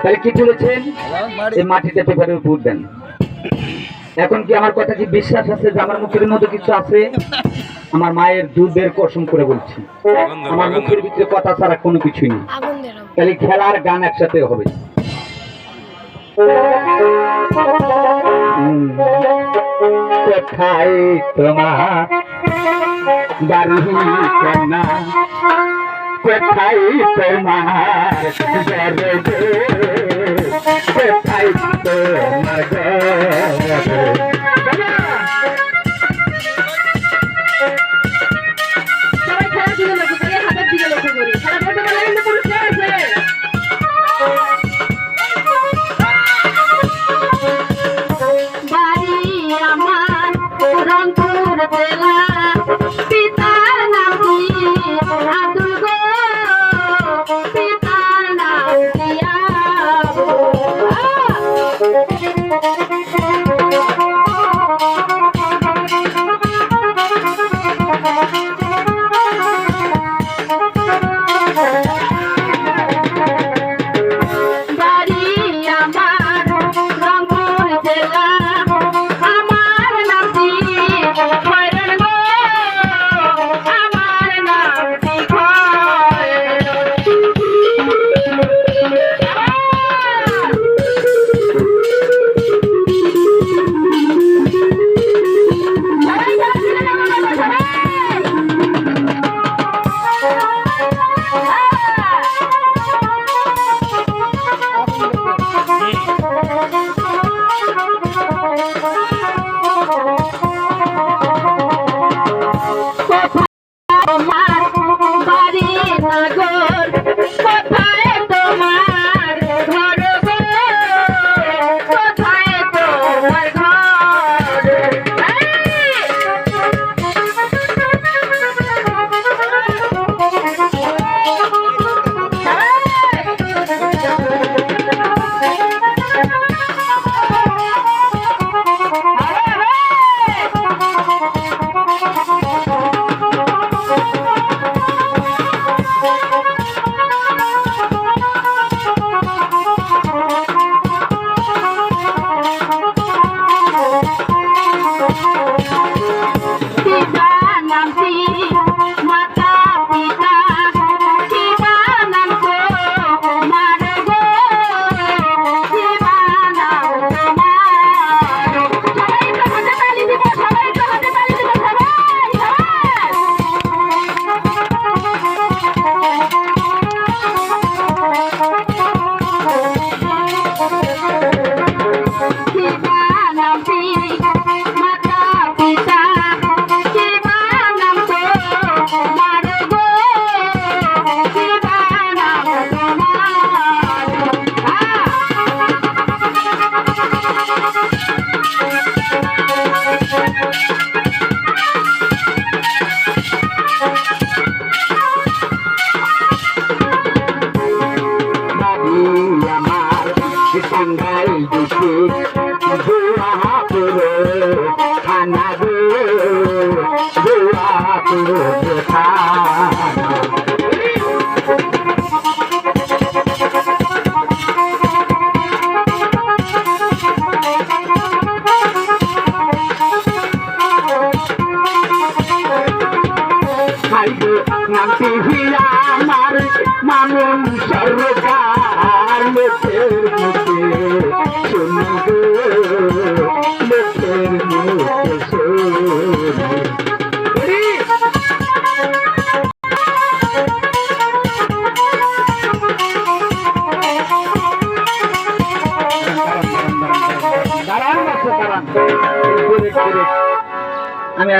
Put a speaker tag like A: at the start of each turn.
A: তাহলে কি তুলেছেন এই মাটিতে উপর দেন এখন কি আমার কথা কি বিশ্বাস আছে যে আমার মুখের মধ্যে কিছু আছে? আমার মায়ের দুধের কসম করে বলছি। আমার মুখের ভিতরে কথা ছাড়া কোনো কিছুই নেই। তাহলে খেলার গান একসাথে হবে। কোথায় তোমার বাড়ি কোথায় তোমার? কোথায় তোমার গরব?
B: সবাই খেলার বাড়ি
A: টাঙ্গাই দিকে জোড়া পুরো খানা গো জোড়া নামটি হিয়া আমার? মামুন সরকার আমি